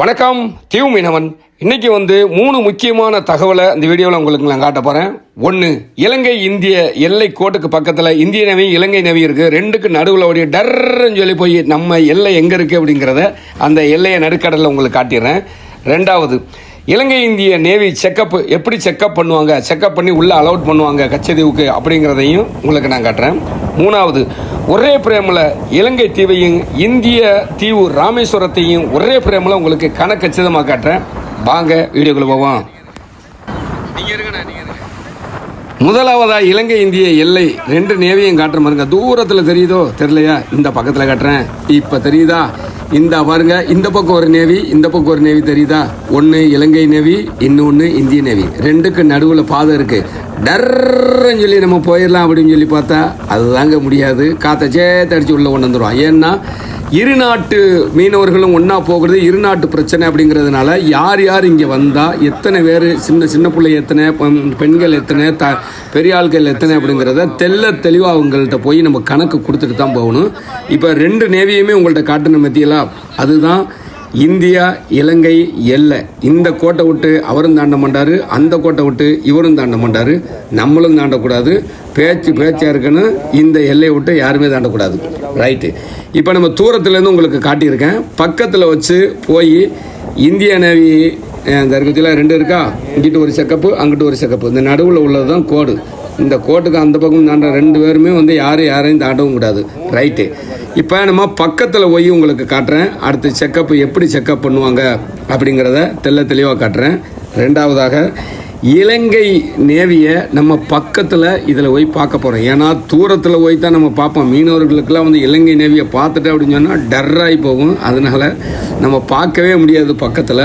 வணக்கம் தீவு மீனவன். இன்னைக்கு வந்து மூணு முக்கியமான தகவலை இந்த வீடியோவில் உங்களுக்கு நான் காட்ட போகிறேன் ஒன்று இலங்கை இந்திய எல்லை கோட்டுக்கு பக்கத்தில் இந்திய நவி இலங்கை நவி இருக்குது ரெண்டுக்கு நடுவில் ஒரு டர்ன்னு சொல்லி போய் நம்ம எல்லை எங்கே இருக்குது அப்படிங்கிறத அந்த எல்லையை நடுக்கடலில் உங்களுக்கு காட்டிடுறேன். ரெண்டாவது இலங்கை இந்திய நேவி செக்கப் எப்படி செக்கப் பண்ணுவாங்க? செக்கப் பண்ணி உள்ளே அலௌட் பண்ணுவாங்க கச்சதீவுக்கு அப்படிங்கிறதையும் உங்களுக்கு நான் காட்டுறேன். மூணாவது ஒரே பிரேமில் இலங்கை தீவையும் இந்திய தீவு ராமேஸ்வரத்தையும் ஒரே பிரேமில் உங்களுக்கு கணக்கச்சிதமாக காட்டுறேன். வாங்க வீடியோக்குள்ள போவோம். முதலாவதா இலங்கை இந்திய எல்லை ரெண்டு நேவியும் காட்டுற பாருங்க தூரத்தில் தெரியுதோ? தெரியலையா? இந்த பக்கத்தில் காட்டுறேன். இப்போ தெரியுதா? இந்த பாருங்க இந்த பக்கம் ஒரு நேவி இந்த பக்கம் ஒரு நேவி தெரியுதா? ஒன்று இலங்கை நேவி இன்னொன்று இந்திய நேவி. ரெண்டுக்கு நடுவில் பாதை இருக்கு. டர்ன்னு சொல்லி நம்ம போயிடலாம் அப்படின்னு சொல்லி பார்த்தா அதுதாங்க முடியாது. காற்றை தடித்து உள்ளே கொண்டு வந்துடும் ஏன்னா இரு நாட்டு மீனவர்களும் ஒன்றா போகிறது இரு நாட்டு பிரச்சனை அப்படிங்கிறதுனால யார் யார் இங்கே வந்தால் எத்தனை பேர் சின்ன சின்ன பிள்ளை எத்தனை பெண்- பெண்கள் எத்தனை த பெரிய ஆள்கள் எத்தனை அப்படிங்கிறத தெல்ல தெளிவாக அவங்கள்ட்ட போய் நம்ம கணக்கு கொடுத்துட்டு தான் போகணும். இப்போ ரெண்டு நேவியுமே உங்கள்கிட்ட காட்டின மத்தியெல்லாம் அதுதான் இந்தியா இலங்கை எல்லை. இந்த கோட்டை விட்டு அவரும் தாண்ட மாட்டார் அந்த கோட்டை விட்டு இவரும் தாண்ட மாட்டார் நம்மளும் தாண்டக்கூடாது. பேச்சு பேச்சாக இருக்கணும். இந்த எல்லையை விட்டு யாருமே தாண்டக்கூடாது. ரைட்டு இப்போ நம்ம தூரத்துலேருந்து உங்களுக்கு காட்டியிருக்கேன். பக்கத்தில் வச்சு போய் இந்திய நேவி அஹ், இந்த ரெண்டு இருக்கா? இங்கிட்டு ஒரு செக்கப்பு அங்கிட்டு ஒரு செக்கப்பு. இந்த நடுவில் உள்ளது தான் கோடு. இந்த கோட்டுக்கு அந்த பக்கம் தாண்ட. ரெண்டு பேருமே வந்து யாரும் யாரையும் தாண்டவும் கூடாது. ரைட்டு இப்போ நம்ம பக்கத்தில் போய் உங்களுக்கு காட்டுறேன். அடுத்து செக்கப் எப்படி செக்கப் பண்ணுவாங்க அப்படிங்கிறத தெள்ள தெளிவாக காட்டுறேன். ரெண்டாவதாக இலங்கை நேவியை நம்ம பக்கத்தில் இதில் போய் பார்க்க போகிறோம் ஏன்னா தூரத்தில் போய் தான் நம்ம பார்ப்போம். மீனவர்களுக்கெல்லாம் வந்து இலங்கை நேவியை பார்த்துட்டு அப்படின்னு சொன்னால் டர்ராகி போகும். அதனால் நம்ம பார்க்கவே முடியாது பக்கத்தில்.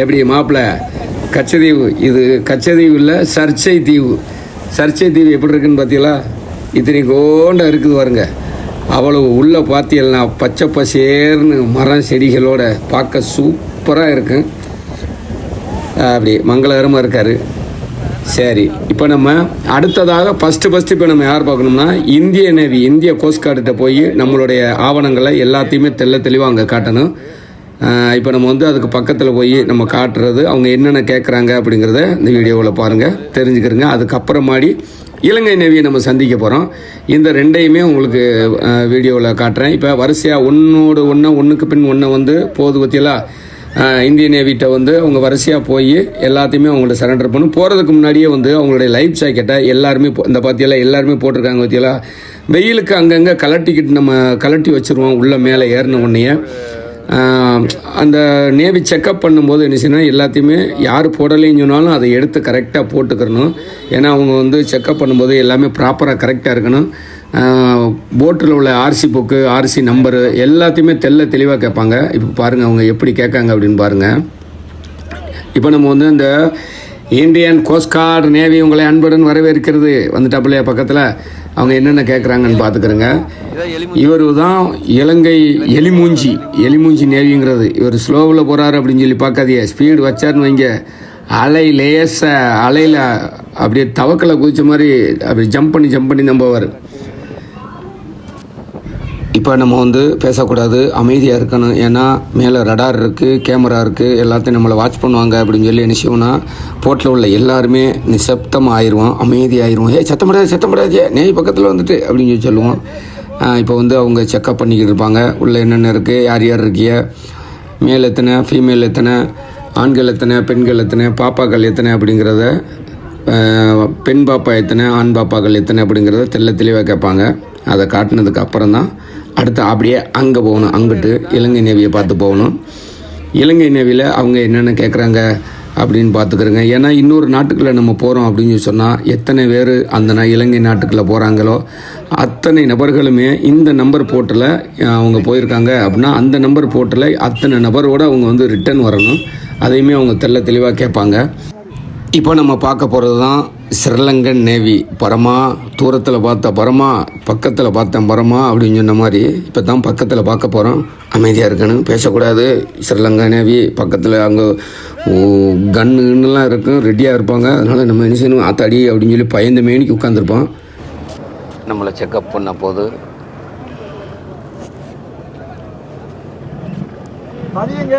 எப்படி மாப்பிள்ள கச்சதீவு. இது கச்சதீவு இல்லை சர்ச்சை தீவு. சர்ச்சை தீவு எப்படி இருக்குன்னு பார்த்தீங்களா இத்தனை கோண்டா இருக்குது பாருங்க. அவ்வளவு உள்ளே பார்த்தீங்கன்னா பச்சை பசேர்னு மரம் செடிகளோட பார்க்க சூப்பராக இருக்கும் அப்படி மங்களகரமாக இருக்கார். சரி இப்போ நம்ம அடுத்ததாக ஃபஸ்ட்டு ஃபஸ்ட்டு இப்போ நம்ம யார் பார்க்கணும்னா இந்திய நேவி இந்திய கோஸ்ட் கார்டுகிட்ட போய் நம்மளுடைய ஆவணங்களை எல்லாத்தையுமே தெள்ள தெளிவாக அங்கே காட்டணும். இப்போ நம்ம வந்து அதுக்கு பக்கத்தில் போய் நம்ம காட்டுறது அவங்க என்னென்ன கேட்குறாங்க அப்படிங்கிறத இந்த வீடியோவில் பாருங்கள் தெரிஞ்சுக்கிறங்க. அதுக்கப்புறமாடி இலங்கை நேவியை நம்ம சந்திக்க போகிறோம் இந்த ரெண்டையுமே உங்களுக்கு வீடியோவில் காட்டுறேன். இப்போ வரிசையாக ஒன்றோடு ஒன்று ஒன்றுக்கு பின் ஒன்று வந்து போது பற்றியெல்லாம் இந்திய நேவிட்ட வந்து அவங்க வரிசையாக போய் எல்லாத்தையுமே அவங்கள்ட்ட சரண்டர் பண்ணும். போகிறதுக்கு முன்னாடியே வந்து அவங்களுடைய லைஃப் ஜாக்கெட்டை எல்லாருமே இந்த பாத்தியெல்லாம் எல்லாருமே போட்டிருக்காங்க பார்த்தியெல்லாம் வெயிலுக்கு அங்கங்கே கலட்டிக்கிட்டு நம்ம கலட்டி வச்சுருவோம் உள்ள மேலே ஏறின உடனேயே. அந்த நேவி செக்கப் பண்ணும்போது என்ன செய்யணும் எல்லாத்தையுமே யார் போடலைன்னு சொன்னாலும் அதை எடுத்து கரெக்டாக போட்டுக்கிறணும். ஏன்னா அவங்க வந்து செக்கப் பண்ணும்போது எல்லாமே ப்ராப்பராக கரெக்டாக இருக்கணும். போட்டில் உள்ள ஆர்சி புக்கு ஆர்சி நம்பரு எல்லாத்தையுமே தெல்ல தெளிவாக கேட்பாங்க. இப்போ பாருங்கள் அவங்க எப்படி கேட்காங்க அப்படின்னு பாருங்கள் இப்போ நம்ம வந்து இந்த இந்தியன் கோஸ்ட் கார்டு நேவி உங்களை அன்புடன் வரவேற்கிறது. வந்துட்டாப்புலையா பக்கத்தில்? அவங்க என்னென்ன கேட்குறாங்கன்னு பார்த்துக்கிறோங்க இவர் தான் இலங்கை எலிமூஞ்சி எலிமூஞ்சி நேவிங்கிறது. இவர் ஸ்லோவில் போகிறாரு அப்படின்னு சொல்லி பார்க்காதீங்க ஸ்பீடு வச்சாருன்னு வைங்க. அலை லேச அலையில் அப்படியே தவக்கலை குதிச்ச மாதிரி அப்படி ஜம்ப் பண்ணி ஜம்ப் பண்ணி நம்புவார். இப்போ நம்ம வந்து பேசக்கூடாது அமைதியாக இருக்கணும். ஏன்னா மேலே ரடார் இருக்குது கேமரா இருக்குது எல்லாத்தையும் நம்மளை வாட்ச் பண்ணுவாங்க அப்படின்னு சொல்லி என்ன போட்டில் உள்ள எல்லாருமே நிசப்தம் ஆயிடுவோம் அமைதி ஆயிடுவோம் சத்தம் படாது சத்தம் படாது நெய் பக்கத்தில் வந்துட்டு அப்படின்னு சொல்லி சொல்லுவோம். இப்போ வந்து அவங்க செக்கப் பண்ணிக்கிட்டு இருப்பாங்க. உள்ளே என்னென்ன இருக்குது யார் யார் இருக்கிய மேல் எத்தனை ஃபீமேல் எத்தனை ஆண்கள் எத்தனை பெண்கள் எத்தனை பாப்பாக்கள் எத்தனை அப்படிங்கிறத பெண் பாப்பா எத்தனை ஆண் பாப்பாக்கள் எத்தனை அப்படிங்கிறத தெல்ல தெளிவாக கேட்பாங்க. அதை காட்டினதுக்கு அப்புறம் தான் அடுத்து அப்படியே அங்கே போகணும் அங்கிட்டு இலங்கை நேவியை பார்த்து போகணும். இலங்கை நேவியில் அவங்க என்னென்ன கேட்குறாங்க அப்படின்னு பார்த்துக்கிறோங்க. ஏன்னா இன்னொரு நாட்டுக்குள்ளே நம்ம போகிறோம் அப்படின்னு சொல்லி சொன்னால் எத்தனை பேர் அந்த நா- இலங்கை நாட்டுக்குள்ளே போகிறாங்களோ அத்தனை நபர்களுமே இந்த நம்பர் போர்ட்டில் அவங்க போயிருக்காங்க அப்படின்னா அந்த நம்பர் போர்ட்டில் அத்தனை நபரோடு அவங்க வந்து ரிட்டர்ன் வரணும். அதையுமே அவங்க தெள்ள தெளிவாக கேட்பாங்க. இப்போ நம்ம பார்க்க போகிறது தான் ஸ்ரீலங்கன் நேவி பரமா தூரத்தில் பார்த்த பரமா பக்கத்தில் பார்த்தேன் பரமா அப்படின்னு சொன்ன மாதிரி இப்போ தான் பக்கத்தில் பார்க்க போகிறோம் அமைதியாக இருக்கணும். பேசக்கூடாது. ஸ்ரீலங்கா நேவி பக்கத்தில் அங்கே கன்னுலாம் இருக்கும். ரெடியாக இருப்பாங்க. அதனால் நம்ம என்ன செய்யணும்? ஆத்தாடி அப்படின்னு சொல்லி பயந்த மேனிக்கு உட்காந்துருப்போம் நம்மளை செக்கப் பண்ண போது. இந்த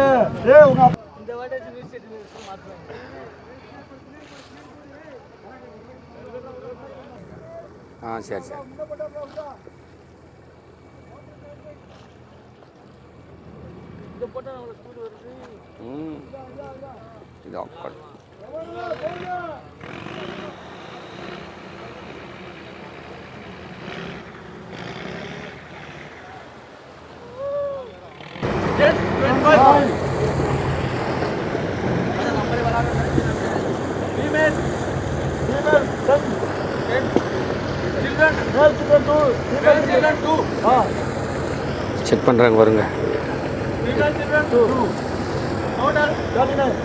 ஆ சரி சரி. இது ஆக்கட் Female, செக் பண்ணுறாங்க வருங்க Female children two. Total thirty-nine.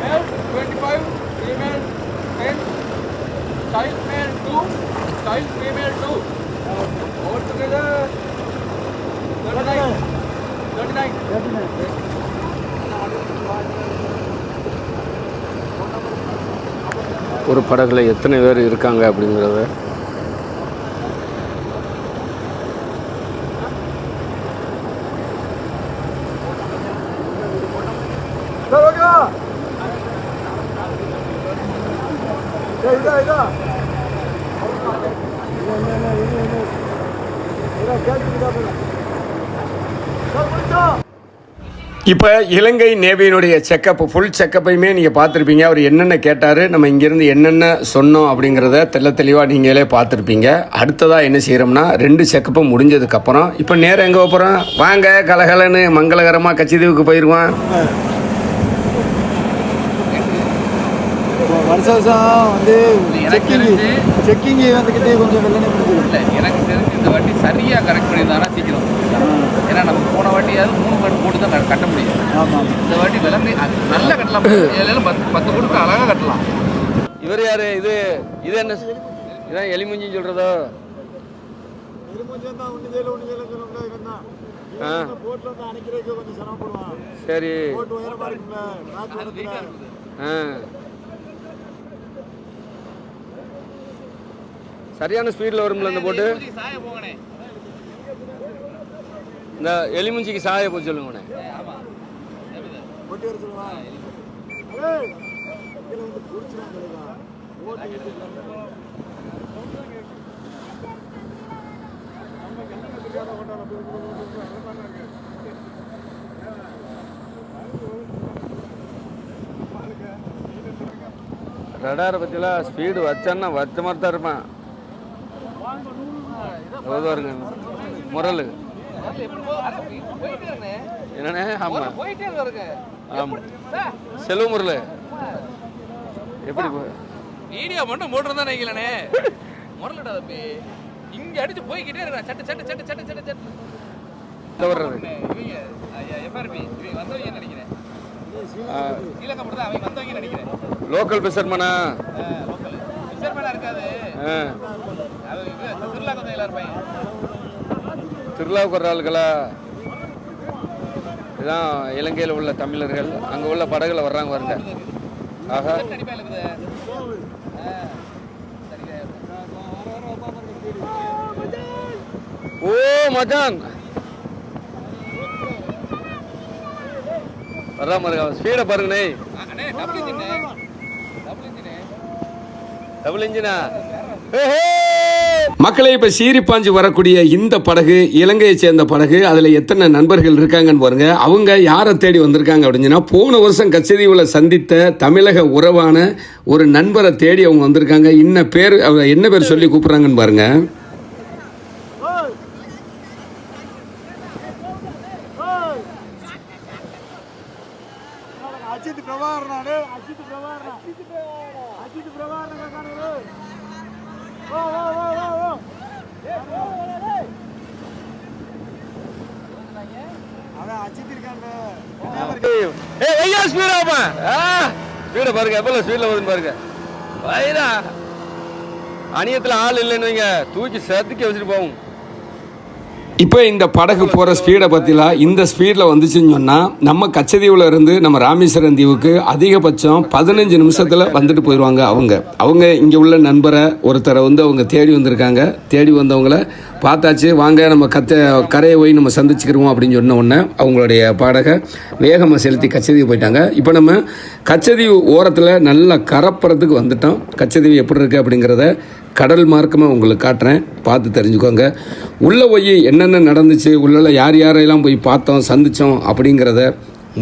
Male 25, female 10, child male 2, child female 2. Altogether 39. 39. Thirty-nine. ஒரு படகுல எத்தனை பேர் இருக்காங்க அப்படிங்கிறத இதா இதா. இப்போ இலங்கை நேவியினுடைய செக்கப் ஃபுல் செக்கப்பையுமே நீங்கள் பார்த்துருப்பீங்க. அவர் என்னென்ன கேட்டார் நம்ம இங்கேருந்து என்னென்ன சொன்னோம் அப்படிங்கிறத தெள்ள தெளிவாக நீங்களே பார்த்துருப்பீங்க. அடுத்ததாக என்ன செய்கிறோம்னா ரெண்டு செக்கப்பும் முடிஞ்சதுக்கப்புறம் இப்போ நேரம் எங்கே போகிறோம் வாங்க கலகலன்னு மங்களகரமாக கச்சிதீவுக்கு போயிடுவோம் வருஷம் வருஷம் வந்து எனக்கு செக்கிங் தெரிஞ்சு- செக்கிங் வந்துக்கிட்டே கொஞ்சம் எனக்கு தெரிஞ்சு இந்த வாட்டி சரியாக கரெக்ட் பண்ணியிருந்தாங்கன்னா சீக்கிரம். ஏன்னா நம்ம போன வாட்டியாவது மூணு கட்டு போட்டு தான் கட்ட- முடியும். இந்த வாட்டி விளம்பி நல்லா கட்டலாம். ஏழு பத்து பத்து போட்டு அழகாக கட்டலாம். இவர் யார்? இது இது என்ன இதான் எலிமுஞ்சின்னு சொல்கிறதோ சரி. சரியான ஸ்பீடில் வரும்ல இந்த போட்டு இந்த எலிமுஞ்சிக்கு சாய போய் விட்டு ரடாரை பற்றிலாம் ஸ்பீடு வச்சான்னா வச்ச மாதிரி தான் இருப்பான். முரல் என்னண்ணே? ஆமாம் ஆமாம் செல்வ முரல் எப்படி வீடியோ மட்டும் போட்டு தான் நினைக்கலனே முரளடா தம்பி. இங்க அடிச்சு போய்கிட்டே இருக்கா. சட்டு சட்டு சட்டு சட்டு சட்டு சட்டு. வர்றது? இவங்க எஃப்ஆர்பி. இவங்க வந்தவங்க நினைக்கிறேன்? Local பிசர்மனா local. விசர்மேனா இருக்காது. திருவிழா எல்லாரும் பையன் திருவிழாவுக்கு வர்ற ஆளுகளா? இதுதான் இலங்கையில் உள்ள தமிழர்கள். அங்கே உள்ள படகுல வர்றாங்க வருங்க இருக்குது ஓ மச்சான். வர்றா பாருங்க ஸ்பீடை பாருங்கண்ணே. டபுள் இன்ஜின் இன்ஜினா மக்களை இப்போ சீரிப்பாஞ்சு வரக்கூடிய இந்த படகு இலங்கையை சேர்ந்த படகு அதில் எத்தனை நண்பர்கள் இருக்காங்கன்னு பாருங்க அவங்க யாரை தேடி வந்திருக்காங்க அப்படின்னா போன வருஷம் கச்சதீவில் சந்தித்த தமிழக உறவான ஒரு நண்பரை தேடி அவங்க வந்திருக்காங்க இன்ன பேர் அவங்க என்ன பேர் சொல்லி கூப்பிட்றாங்கன்னு பாருங்க அஜித் பிரபாகரனா அஜித் பிரபாகரனா அஜித் பிரபாகரனா ஸ்பீடா ஆ ஸ்பீடை பாருங்க எவ்வளோ ஸ்பீடில் வருதுன்னு பாருங்க. வயிறா. அணியத்துல ஆள் இல்லைன்னு வைங்க. தூக்கி சத்துக்கி வச்சுட்டு போகும் இப்போ இந்த படகு போகிற ஸ்பீடை பற்றிலாம் இந்த ஸ்பீடில் வந்துச்சுன்னு சொன்னால் நம்ம கச்சதீவில் இருந்து நம்ம ராமேஸ்வரம் தீவுக்கு அதிகபட்சம் பதினஞ்சு நிமிஷத்தில் வந்துட்டு போயிடுவாங்க அவங்க. அவங்க இங்கே உள்ள நண்பரை ஒருத்தரை வந்து அவங்க தேடி வந்திருக்காங்க. தேடி வந்தவங்கள பார்த்தாச்சு. வாங்க நம்ம கத்த கரையை போய் நம்ம சந்திச்சுக்கிருவோம் அப்படின்னு சொன்ன உடனே அவங்களுடைய படகை வேகமாக செலுத்தி கச்சதீவு போயிட்டாங்க. இப்போ நம்ம கச்சதீவு ஓரத்தில் நல்லா கரப்புறத்துக்கு வந்துட்டோம். கச்சதீவு எப்படி இருக்குது அப்படிங்கிறத கடல் மார்க்கமாக உங்களுக்கு காட்டுறேன். பார்த்து தெரிஞ்சுக்கோங்க. உள்ளே போய் என்னென்ன நடந்துச்சு உள்ளே யார் யாரையெல்லாம் போய் பார்த்தோம் சந்தித்தோம் அப்படிங்கிறத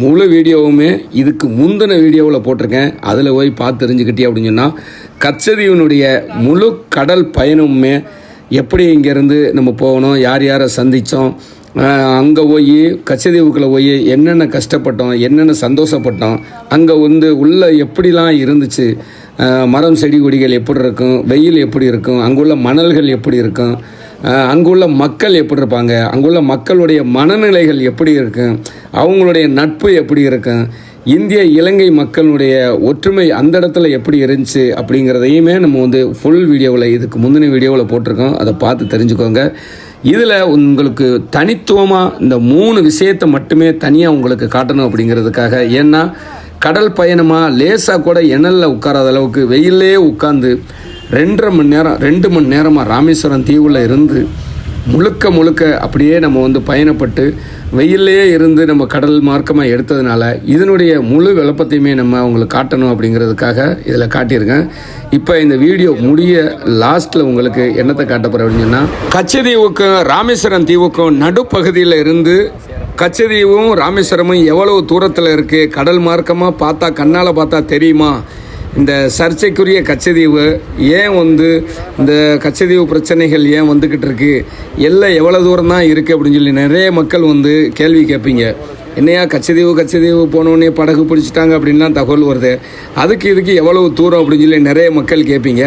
முழு வீடியோவுமே இதுக்கு முந்தின வீடியோவில் போட்டிருக்கேன். அதில் போய் பார்த்து தெரிஞ்சுக்கிட்டே அப்படின்னு சொன்னால் கச்சதீவனுடைய முழு கடல் பயணமுமே எப்படி இங்கேருந்து நம்ம போகணும் யார் யாரை சந்தித்தோம் அங்கே போய் கச்சதீவுக்குள்ளே போய் என்னென்ன கஷ்டப்பட்டோம் என்னென்ன சந்தோஷப்பட்டோம் அங்கே வந்து உள்ளே எப்படிலாம் இருந்துச்சு மரம் செடி கொடிகள் எப்படி இருக்கும்? வெயில் எப்படி இருக்கும்? அங்குள்ள மணல்கள் எப்படி இருக்கும்? அங்குள்ள மக்கள் எப்படி இருப்பாங்க? அங்குள்ள மக்களுடைய மனநிலைகள் எப்படி இருக்கும்? அவங்களுடைய நட்பு எப்படி இருக்கும்? இந்திய இலங்கை மக்களுடைய ஒற்றுமை அந்த இடத்துல எப்படி இருந்துச்சு அப்படிங்கிறதையுமே நம்ம வந்து ஃபுல் வீடியோவில் இதுக்கு முந்தின வீடியோவில் போட்டிருக்கோம். அதை பார்த்து தெரிஞ்சுக்கோங்க. இதில் உங்களுக்கு தனித்துவமாக இந்த மூணு விஷயத்தை மட்டுமே தனியாக உங்களுக்கு காட்டணும் அப்படிங்கிறதுக்காக. ஏன்னா கடல் பயணமாக லேசாக கூட எண்ணலில் உட்காராத அளவுக்கு வெயிலே உட்காந்து ரெண்டரை மணி நேரம் ரெண்டு மணி நேரமாக ராமேஸ்வரம் தீவில் இருந்து முழுக்க முழுக்க அப்படியே நம்ம வந்து பயணப்பட்டு வெயிலே இருந்து நம்ம கடல் மார்க்கமாக எடுத்ததுனால இதனுடைய முழு விளப்பத்தையுமே நம்ம அவங்களுக்கு காட்டணும் அப்படிங்கிறதுக்காக இதில் காட்டியிருக்கேன். இப்போ இந்த வீடியோ முடிய லாஸ்ட்டில் உங்களுக்கு என்னத்தை காட்டப்படுறேன் போகிறேன் அப்படின்னு சொன்னால் கச்சதீவுக்கும் ராமேஸ்வரம் தீவுக்கும் நடுப்பகுதியில் இருந்து கச்சதீவும் ராமேஸ்வரமும் எவ்வளவு தூரத்தில் இருக்குது கடல் மார்க்கமாக பார்த்தா கண்ணால் பார்த்தா தெரியுமா? இந்த சர்ச்சைக்குரிய கச்சதீவு ஏன் வந்து இந்த கச்சதீவு பிரச்சனைகள் ஏன் வந்துக்கிட்டு இருக்கு? எல்லை எவ்வளோ தூரம் தான் இருக்குது அப்படின்னு சொல்லி நிறைய மக்கள் வந்து கேள்வி கேட்பீங்க. என்னையா கச்சதீவு கச்சதீவு போனோடனே படகு பிடிச்சிட்டாங்க அப்படின்லாம் தகவல் வருது. அதுக்கு இதுக்கு எவ்வளவு தூரம் அப்படின்னு சொல்லி நிறைய மக்கள் கேட்பீங்க.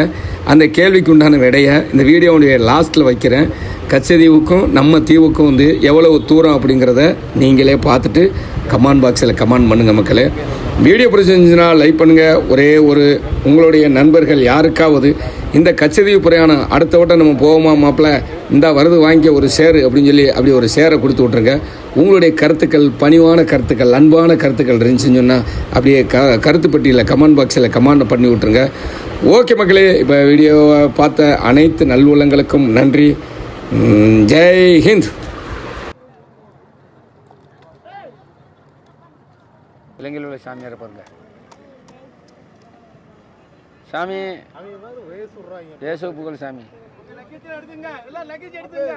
அந்த கேள்விக்கு உண்டான விடையை இந்த வீடியோவுடைய லாஸ்ட்டில் வைக்கிறேன். கச்சதீவுக்கும் நம்ம தீவுக்கும் வந்து எவ்வளவு தூரம் அப்படிங்கிறத நீங்களே பார்த்துட்டு கமெண்ட் பாக்ஸில் கமெண்ட் பண்ணுங்கள் மக்களே. வீடியோ பிடிச்சிருந்துச்சுன்னா லைக் பண்ணுங்கள் ஒரே ஒரு உங்களுடைய நண்பர்கள் யாருக்காவது இந்த கச்சதீவு பிரயாணம் அடுத்த வட்டம் நம்ம போவோமா மாப்பிள்ள இந்த வருது வாங்கிக்க ஒரு ஷேர் அப்படின்னு சொல்லி அப்படி ஒரு ஷேரை கொடுத்து விட்ருங்க உங்களுடைய கருத்துக்கள் பணிவான கருத்துக்கள் அன்பான கருத்துக்கள் இருந்துச்சுன்னு சொன்னால் அப்படியே க கருத்து பெட்டியில் கமெண்ட் பாக்ஸில் கமெண்ட் பண்ணி விட்ருங்க ஓகே மக்களே இப்போ வீடியோவை பார்த்த அனைத்து நல்வுள்ளங்களுக்கும் நன்றி. ஜெய் ஹிந்த். இலங்கையில் உள்ள சாமியார் பாருங்க. சாமி. ஏசு புகழ் சாமி. லக்கேஜ் எடுத்துங்க. எல்லாம் லக்கேஜ் எடுத்துங்க.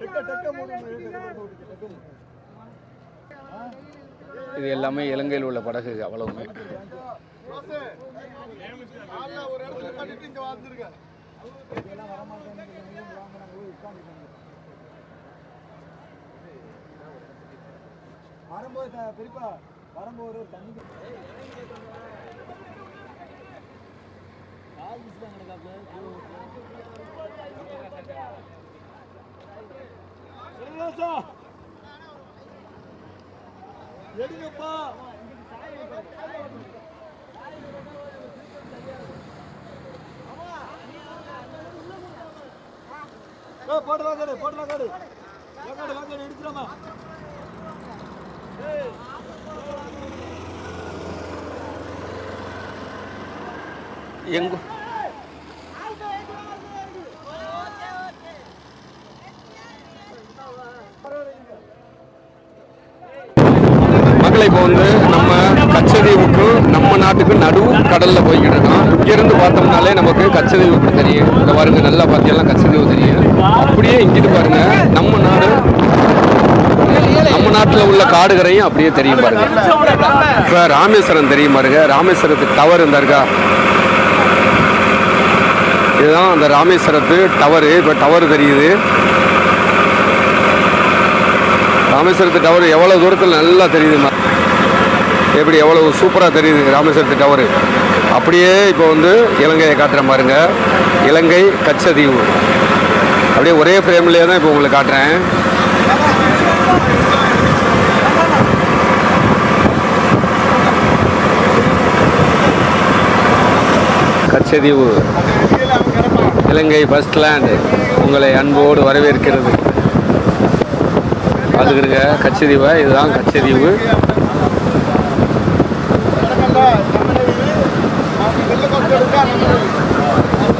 டெக்க டெக்க மூணு இது எல்லாமே இலங்கையில் உள்ள படகு அவ்வளவுமே. ஒரு இடத்துல பண்ணிட்டு இங்க வந்துருங்க வரும்போது பெரியப்பா வரும்போது ஒரு தண்ணி செல்வராசா, எடுங்கப்பா. ஏய், போட்டு வாங்காடு போட்டு வாங்காடு வாங்காடு வாங்காடு எடுத்துடாமா. எங்க இப்போ வந்து நம்ம கச்சதீவுக்கும் நம்ம நாட்டுக்கு நடுவு கடல்ல போய்கிட்டு இருக்கோம். இங்கிருந்து பார்த்தோம்னாலே நமக்கு கச்சதீவு இப்படி தெரியும். இந்த பாருங்க நல்லா பார்த்தீங்கன்னா கச்சதீவு தெரியும். அப்படியே இங்கிட்டு பாருங்க நம்ம நாடு நம்ம நாட்டில் உள்ள காடுகரையும் அப்படியே தெரியும் பாருங்க. இப்போ ராமேஸ்வரம் தெரியும் பாருங்க. ராமேஸ்வரத்துக்கு டவர் இந்த இருக்கா? இதுதான் அந்த ராமேஸ்வரத்து டவரு இப்போ டவர் தெரியுது. ராமேஸ்வரத்து டவர் எவ்வளோ தூரத்தில் நல்லா தெரியுதுமா எப்படி எவ்வளோ சூப்பராக தெரியுது ராமேஸ்வரத்து டவரு அப்படியே இப்போ வந்து இலங்கையை காட்டுறேன் பாருங்க. இலங்கை கச்சதீவு. அப்படியே ஒரே ஃப்ரேம்லேயே தான் இப்போ உங்களுக்கு காட்டுறேன். கச்சதீவு. இலங்கை பஸ் லேண்டு உங்களை அன்போடு வரவேற்கிறது. பார்த்துக்கிருங்க கச்சதீவை இதுதான் கச்சதீவு நடக்கல நம்ம இது அவங்க வெள்ள கொண்டு எடுத்தா நம்ம இது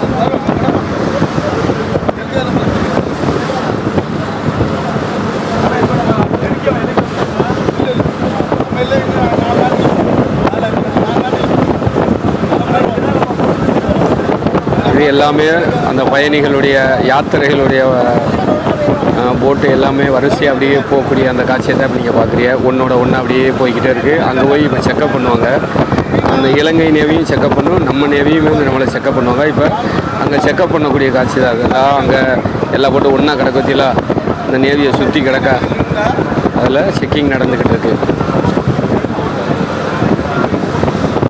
எல்லாமே அந்த பயணிகளுடைய யாத்திரைகளுடைய போட்டு எல்லாமே வரிசையாக அப்படியே போகக்கூடிய அந்த காட்சியை தான் இப்போ நீங்கள் பார்க்குறீங்க. ஒன்றோட ஒன்று அப்படியே போய்கிட்டே இருக்குது அங்கே போய் இப்போ செக்கப் பண்ணுவாங்க. அந்த இலங்கை நேவியும் செக்கப் பண்ணும் நம்ம நேவியும் வந்து நம்மளை செக்கப் பண்ணுவாங்க. இப்போ அங்கே செக்கப் பண்ணக்கூடிய காட்சி தான் அதெல்லாம் அங்கே எல்லா போட்டு ஒன்றா கிடக்க அந்த நேவியை சுற்றி கிடக்க. அதில் செக்கிங் நடந்துக்கிட்டு இருக்குது